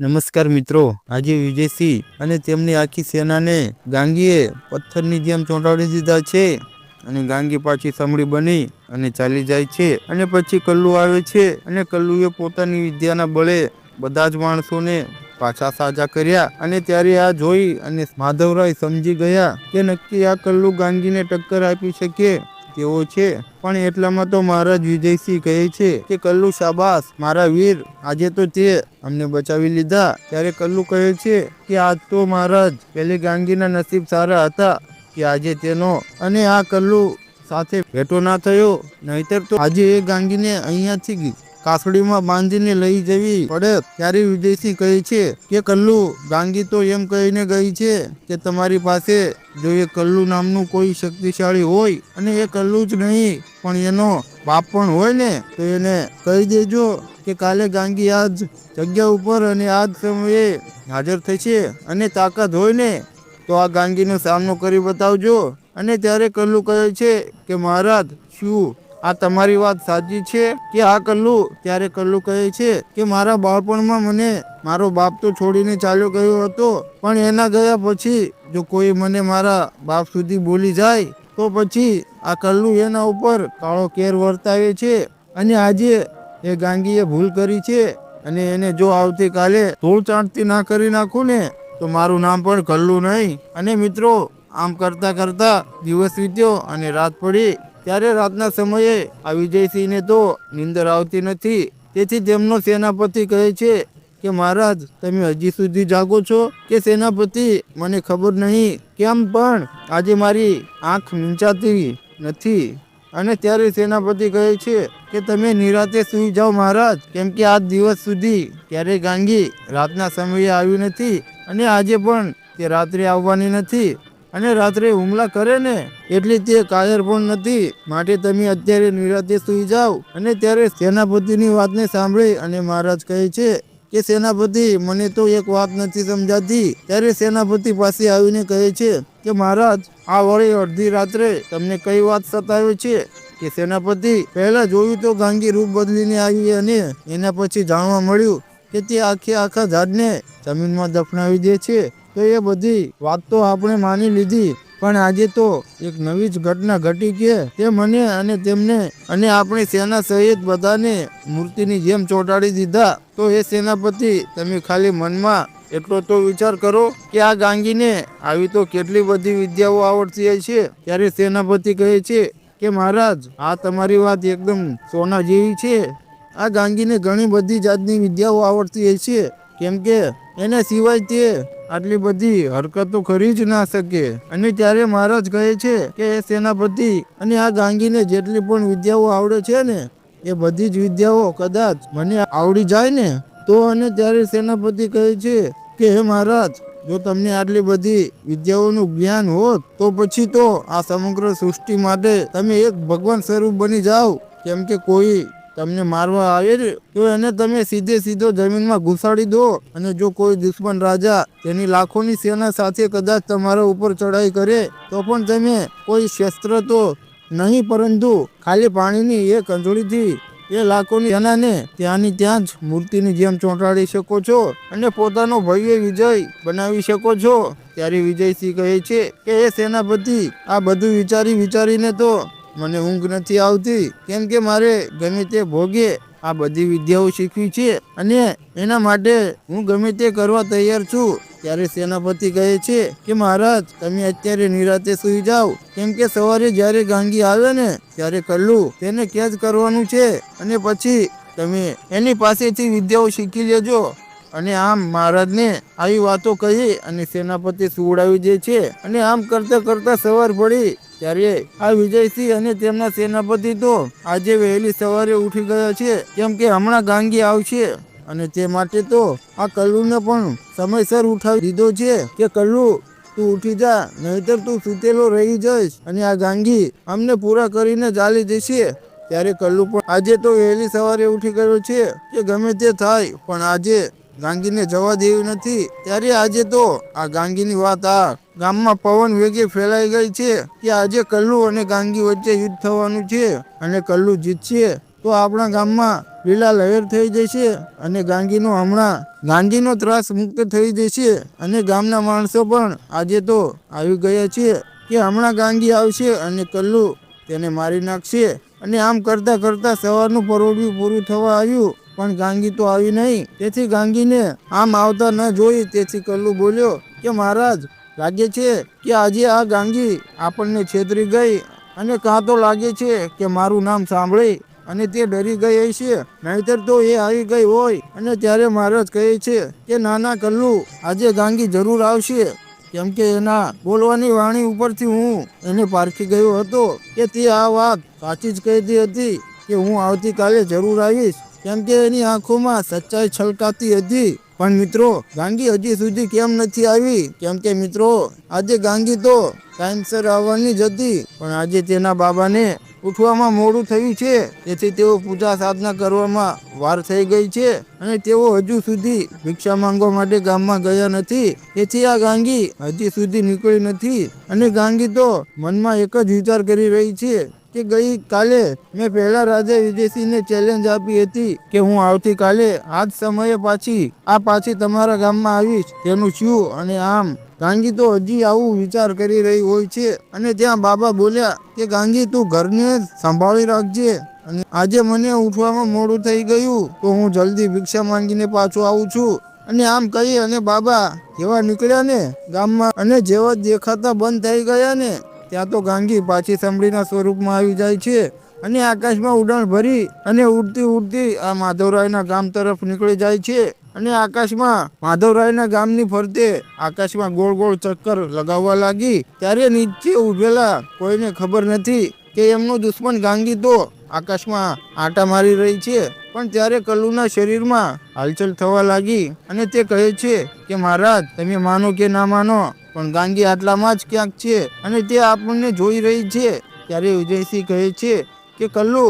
નમસ્કાર મિત્રો, આજે વિજયસિંહ અને તેમની આખી સેનાને ગાંગીએ પથ્થરની જેમ ચોંટાડી દીધા છે અને ગાંગી પાછી સમળી બની અને ચાલી જાય છે અને પછી કલ્લુ આવે છે અને કલ્લુએ પોતાની વિદ્યાના બળે બધા જ માણસોને પાછા સાજા કર્યા અને ત્યારે આ જોઈ અને માધવરાય સમજી ગયા કે નક્કી આ કલ્લુ ગાંગીને ટક્કર આપી શકે તેવો છે. પણ એટલામાં તો મહારાજ વિજયસિંહ કહે છે કે, કલ્લુ શાબાસ મારા વીર, આજે તો તે અમને બચાવી લીધા. ત્યારે કલ્લુ કહે છે કે, આજ તો મહારાજ પેલી ગાંગીના નસીબ સારા હતા કે આજે તેનો. અને આ કલ્લુ સાથે ભેટો ના થયો, નહીતર તો આજે એ ગાંગીને અહીંયાથી કાસડીમાં બાંધીને લઈ જવી પડે. ત્યારે વિજયસિંહ કહે છે કે, કલ્લુ, ગાંગી તો એમ કહીને ગઈ છે કે તમારી પાસે જો એ કલ્લુ નામનું કોઈ શક્તિશાળી હોય અને એ કલ્લુ જ નહીં, પણ એનો બાપ પણ હોય ને, તો એને કહી દેજો કે કાલે ગાંગી આ જ જગ્યા ઉપર અને આ જ સમયે હાજર થશે અને તાકાત હોય ને, તો આ ગાંગીનો સામનો કરી બતાવજો. અને ત્યારે કલ્લુ કહે છે કે, મહારાજ, શું આ તમારી વાત સાચી છે કે આ કલ્લુ ત્યારે કલ્લુ કહે છે કે મારા બાળપણમાં મને મારો બાપ તો છોડીને ચાલ્યો ગયો હતો. પણ એના ગયા પછી જો કોઈ મને મારા બાપ સુધી બોલી જાય, તો પછી આ કલ્લુ એના ઉપર કાળો કેર વર્તાવે છે અને આજે એ ગાંગીએ ભૂલ કરી છે અને એને જો આવતીકાલે ધૂળ ચાંટતી ના કરી નાખું ને, તો મારું નામ પણ કલ્લુ નહીં. અને મિત્રો, આમ કરતા કરતા દિવસ વીત્યો અને રાત પડી. ત્યારે રાતના સમયે આ વિજયસિંહને તો નીંદર આવતી નથી. તેથી તેમનો સેનાપતિ કહે છે કે, મહારાજ, તમે હજી સુધી જાગો છો? કે સેનાપતિ, મને ખબર નહીં કેમ પણ આજે મારી આંખ મીંચાતી નથી. અને ત્યારે સેનાપતિ કહે છે કે, તમે નિરાતે સૂઈ જાઓ મહારાજ, કેમ કે આ દિવસ સુધી ક્યારેય ગાંગી રાતના સમયે આવી નથી અને આજે પણ તે રાત્રે આવવાની નથી. અને રાત્રે હુમલા કરે ને, એટલે તે કાયર પણ નથી. માટે તમે અત્યારે નિરાતે સૂઈ જાઓ અને ત્યારે સેનાપતિની વાતને સાંભળી અને મહારાજ કહે છે કે, સેનાપતિ, મને તો એક વાત નથી સમજાતી. ત્યારે સેનાપતિ પાસે આવીને કહે છે કે, મહારાજ, આ વળી અડધી રાત્રે તમને કઈ વાત સતાવે છે? કે, સેનાપતિ, પહેલા જોયું તો ગાંગી રૂપ બદલીને આવી અને એના પછી જાણવા મળ્યું કે તે આખે આખા ઝાડને જમીનમાં દફનાવી દે છે. તો એ બધી વાત તો આપણે માની લીધી. પણ આજે તો એક નવી જ ઘટના ઘટી કે તે મને અને તેમને અને આપણી સેના સહિત બધાને મૂર્તિની જેમ ચોંટાડી દીધા. તો એ સેનાપતિ, તમે ખાલી મનમાં એટલો તો વિચાર કરો કે આ ગાંગીને આવી તો કેટલી બધી વિદ્યાઓ આવડતી છે. ત્યારે સેનાપતિ કહે છે કે, મહારાજ, આ તમારી વાત એકદમ સોના જેવી છે. આ ગાંગીને ઘણી બધી જાતની વિદ્યાઓ આવડતી છે. કેમ કે એના સિવાય તે આટલી બધી હરકતો કરી જ ના શકે. અને ત્યારે મહારાજ કહે છે કે એ સેનાપતિ અને આ ગાંગીને જેટલી પણ વિદ્યાઓ આવડે છે ને, એ બધી જ વિદ્યાઓ કદાચ મને આવડી જાય ને, તો અને ત્યારે સેનાપતિ કહે છે કે, હે મહારાજ, જો તમને આટલી બધી વિદ્યાઓનું જ્ઞાન હોત, તો પછી તો આ સમગ્ર સૃષ્ટિ માટે તમે એક ભગવાન સ્વરૂપ બની જાઓ. કેમ કે કોઈ તમને મારવા આવે છે, તો એને તમે સીધે સીધો જમીનમાં ઘુસાડી દો. અને જો કોઈ દુશ્મન રાજા તેની લાખોની સેના સાથે કદાચ તમારા ઉપર ચઢાઈ કરે, તો પણ તમે કોઈ શસ્ત્ર તો નહીં, પરંતુ ખાલી પાણીની એક અંજળીથી એ લાખોની સેનાને ત્યાંની ત્યાં જ મૂર્તિની જેમ ચોંટાડી શકો છો અને પોતાનો ભવ્ય વિજય બનાવી શકો છો. ત્યારે વિજયસિંહ કહે છે કે એ સેનાપતિ, આ બધું વિચારી વિચારીને તો મને ઊંઘ નથી આવતી. કેમ કે મારે ગમે તે ભોગે, આ બધી વિદ્યાઓ શીખવી છે અને એના માટે હું ગમે તે કરવા તૈયાર છું. ત્યારે સેનાપતિ કહે છે કે, મહારાજ, તમે અત્યારે નિરાતે સુઈ જાઓ. કેમ કે સવારે જ્યારે ગાંગી આવે ને, ત્યારે કલ્લું તેને કેદ કરવાનું છે. અને પછી તમે એની પાસેથી વિદ્યાઓ શીખી લેજો. અને આમ મહારાજને આવી વાતો કહી અને સેનાપતિ સુવડાવી દે છે. અને આમ કરતા કરતા સવાર પડી. ત્યારે આ વિજયસિંહ અને તેમના સેનાપતિ તો આજે વહેલી સવારે ઉઠી ગયા છે, કેમ કે હમણાં ગાંગી આવશે. અને તે માટે તો આ કલ્લુને પણ સમયસર ઉઠાવી દીધો છે કે, કલ્લુ, તું ઉઠી જા, નહીતર તું સૂતેલો રહી જઈશ અને આ ગાંગી અમને પૂરા કરીને ચાલી જશે. ત્યારે કલ્લુ પણ આજે તો વહેલી સવારે ઉઠી ગયો છે કે, ગમે તે થાય, પણ આજે ગાંગીને જવા દેવી નથી. ત્યારે આજે તો આ ગાંગીની વાત આ ગામમાં પવન વેગે ફેલાઈ ગઈ છે કે આજે કલ્લુ અને ગાંગી વચ્ચે યુદ્ધ થવાનું છે અને કલ્લુ જીતશે, તો આપણા ગામમાં લીલા લહેર થઈ જશે અને ગાંગીનો હમણાં ગાંધીનો ત્રાસ મુક્ત થઈ જશે અને ગામના માણસો પણ આજે તો આવી ગયા છે કે હમણાં ગાંગી આવશે અને કલ્લુ તેને મારી નાખશે. અને આમ કરતાં કરતાં સવારનું પરોળ્યું પૂરું થવા આવ્યું, પણ ગાંગી તો આવી નહીં. તેથી ગાંગીને આમ આવતા ન જોઈ તેથી કલ્લુ બોલ્યો કે મહારાજ લાગે છે કે આજે આ ગાંગી આપણને છેતરી ગઈ અને કાં તો લાગે છે કે મારું નામ સાંભળી અને તે ડરી ગઈ છે. નહીતર તો એ આવી ગઈ હોય અને ત્યારે મહારાજ કહે છે કે, નાના કલ્લુ, આજે ગાંગી જરૂર આવશે. કેમ કે એના બોલવાની વાણી ઉપરથી હું એને પારખી ગયો હતો કે તે આ વાત સાચી જ કહેતી હતી કે હું આવતીકાલે જરૂર આવીશ. કેમ કે એની આંખોમાં સચ્ચાઈ છલકાતી હતી. પણ મિત્રો, ગાંધી હજી સુધી કેમ નથી આવી? કેમ કે મિત્રો, આજે ગાંગી તો ટાઈમસર આવવાની જ હતી, પણ આજે તેના બાબાને ઉઠવામાં મોડું થયું છે. તેથી તેઓ પૂજા સાધના કરવામાં વાર થઈ ગઈ છે અને તેઓ હજુ સુધી ભિક્ષા માંગવા માટે ગામમાં ગયા નથી. તેથી આ ગાંગી હજી સુધી નીકળી નથી અને ગાંગી તો મનમાં એક જ વિચાર કરી રહી છે. કે ગઈ કાલે મેં પહેલા રાજા વિદેશીને ચેલેન્જ આપી હતી કે હું આવતીકાલે આ જ સમયે પાછી, આ પાછી તમારા ગામમાં આવીશ. તેનું શું અને આમ? ગાંગી તો હજી આવું વિચાર કરી રહી હોય છે અને ત્યાં બાબા બોલ્યા કે ગાંગી તું ઘરને સંભાળી રાખજે અને આજે મને ઉઠવામાં મોડું થઈ ગયું તો હું જલ્દી ભિક્ષા માંગીને પાછો આવું છું. અને આમ કહી અને બાબા જેવા નીકળ્યા ને ગામમાં અને જેવા દેખાતા બંધ થઈ ગયા ને ત્યાં તો ગાંગી પાછી સાંભળીના સ્વરૂપમાં આવી જાય છે અને આકાશમાં ઉડાણ ભરી અને ઉડતી ઉડતી આ માધવરાયના ગામ તરફ નીકળી જાય છે અને આકાશમાં માધવરાયના ગામની ફરતે આકાશમાં ગોળ ગોળ ચક્કર લગાવવા લાગી. ત્યારે નીચે ઉભેલા કોઈને ખબર નથી કે એમનો દુશ્મન ગાંગી તો આકાશમાં આંટા મારી રહી છે. પણ ત્યારે કલ્લુના શરીરમાં હલચલ થવા લાગી અને તે કહે છે કે, મહારાજ, તમે માનો કે ના માનો પણ ગાંગી આટલામાં જ ક્યાંક છે અને તે આપણને જોઈ રહી છે. ત્યારે વિજયસિંહ કહે છે કે, કલ્લુ,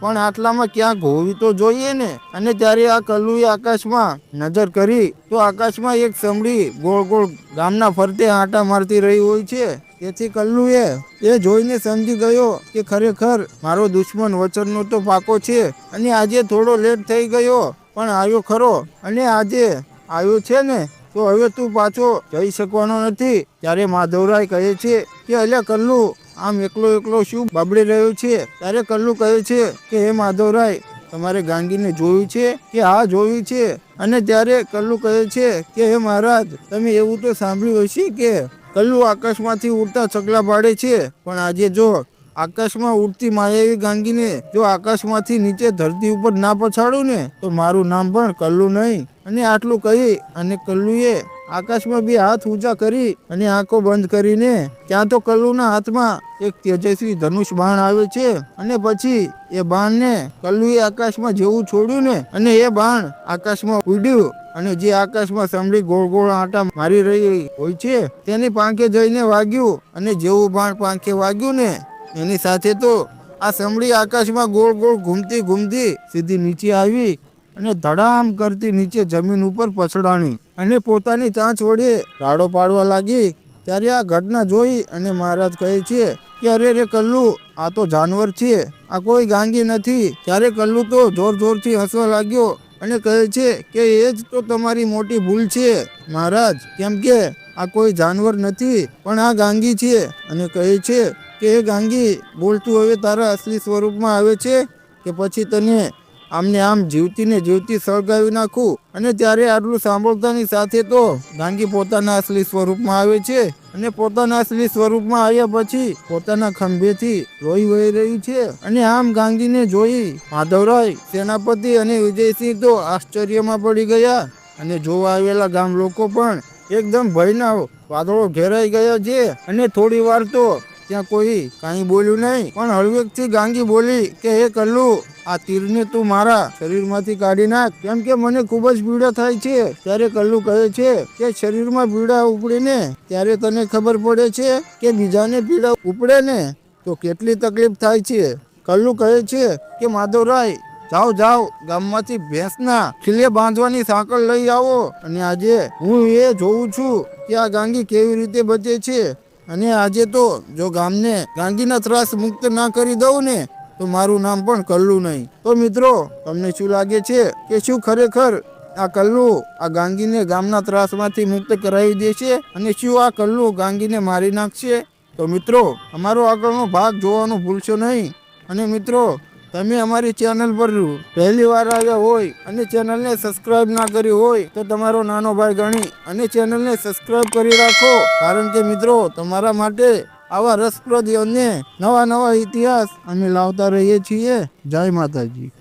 પણ આટલામાં ક્યાંક હોવી તો જોઈએ ને? અને ત્યારે આ કલ્લુએ આકાશમાં નજર કરી તો આકાશમાં એક સમડી ગોળ ગોળ ગામના ફરતે આંટા મારતી રહી હોય છે. તેથી કલ્લુએ એ જોઈને સમજી ગયો કે, ખરેખર મારો દુશ્મન વચનનો તો પાકો છે અને આજે થોડો લેટ થઈ ગયો, પણ આવ્યો ખરો અને આજે આવ્યો છે ને? તો હવે તું પાછો જઈ શકવાનો નથી. ત્યારે માધવરાય કહે છે કે અલ્યા કલ્લુ, આમ એકલો એકલો શું બબડી રહ્યો છે? ત્યારે કલ્લુ કહે છે કે, હે માધવરાય, તમારે ગાંગીને જોયું છે કે હા જોયું છે? અને ત્યારે કલ્લુ કહે છે કે, હે મહારાજ, તમે એવું તો સાંભળ્યું હશે કે કલ્લુ આકાશમાંથી ઉડતા ચકલા પાડે છે. પણ આજે જો આકાશમાં ઉડતી માયાવી ગાંગીને જો આકાશમાંથી નીચે ધરતી ઉપર ના પછાડું ને, તો મારું નામ પણ કલ્લુ નહીં. અને આટલું કહી અને કલ્લુએ આકાશમાં બે હાથ ઊંચા કરી અને આંખો બંધ કરીને ત્યાં તો કલ્લુના હાથમાં એક તેજસ્વી ધનુષ બાણ આવે છે. અને પછી એ બાણને કલ્લુએ આકાશમાં જેવું છોડ્યું ને, અને એ બાણ આકાશમાં ઉડ્યું. અને જે આકાશમાં સાંભળી ગોળ ગોળ આટા મારી રહી હોય છે, તેની પાંખે જઈને વાગ્યું. અને જેવું બાણ પાંખે વાગ્યું ને એની સાથે તો આ સમડી આકાશમાં ગોળ ગોળ ઘૂમતી ઘૂમતી સીધી નીચે આવી અને ધડામ કરતી નીચે જમીન ઉપર પછડાણી. અને પોતાની ચાંચ વડે રાડો પાડવા લાગી. ત્યારે આ ઘટના જોઈ અને મહારાજ કહે છે કે, અરે રે કલ્લુ, આ તો જાનવર છે. આ કોઈ ગાંગી નથી. ત્યારે કલ્લુ તો જોર જોરથી હસવા લાગ્યો અને કહે છે કે, એ જ તો તમારી મોટી ભૂલ છે, મહારાજ. કેમ કે આ કોઈ જાનવર નથી, પણ આ ગાંગી છે. અને કહે છે કે એ ગાંગી, બોલતું હવે તારા અસલી સ્વરૂપમાં આવે છે કે પછી તને આમને આમ જીવતીને જીવતી સળગાવી નાખું? અને ત્યારે આટલું સાંભળતાની સાથે તો ગાંગી પોતાના અસલી સ્વરૂપમાં આવે છે અને પોતાના અસલી સ્વરૂપમાં આવ્યા પછી પોતાના ખંભેથી લોહી વહી રહ્યું છે. અને આમ ગાંગીને જોઈ માધવરાય સેનાપતિ અને વિજયસિંહ તો આશ્ચર્યમાં પડી ગયા. અને જોવા આવેલા ગામ લોકો પણ એકદમ ભયના વાદળો ઘેરાઈ ગયા છે. અને થોડી વાર તો ત્યાં કોઈ કાંઈ બોલ્યું નહીં. પણ હળવેકથી ગાંગી બોલી કે, હે કલ્લુ, આ તીરને તું મારા શરીરમાંથી કાઢી નાખ. કેમ કે મને ખૂબ જ પીડા થાય છે. ત્યારે કલ્લુ કહે છે કે, શરીરમાં પીડા ઉપડીને ત્યારે તને ખબર પડે છે કે બીજાને પીડા ઉપડે ને તો કેટલી તકલીફ થાય છે. કલ્લુ કહે છે કે, માધવરાય, જાઓ જાઓ, ગામમાંથી ભેંસના ખીલે બાંધવાની સાંકળ લઈ આવો. અને આજે હું એ જોઉં છું કે આ ગાંગી કેવી રીતે બચે છે. અને આજે તો જો ગામને ગાંધીના ત્રાસ મુક્ત ના કરી દઉં ને, તો મારું નામ પણ કલ્લુ નહીં. તો મિત્રો, તમને શું લાગે છે કે શું ખરેખર આ કલ્લુ આ ગાંગીને ગામના ત્રાસમાંથી મુક્ત કરાવી દેશે અને શું આ કલ્લુ ગાંગીને મારી નાખશે? તો મિત્રો, અમારો આગળનો ભાગ જોવાનું ભૂલશો નહીં. અને મિત્રો તમે અમારી ચેનલ પર પહેલી વાર આવ્યા હોય અને ચેનલને સબસ્ક્રાઇબ ના કરી હોય તો તમારો નાનો ભાઈ ગણી અને ચેનલને સબસ્ક્રાઇબ કરી રાખો. કારણ કે મિત્રો, તમારા માટે આવા રસપ્રદ અને નવા નવા ઇતિહાસ અમે લાવતા રહીએ છીએ. જય માતાજી.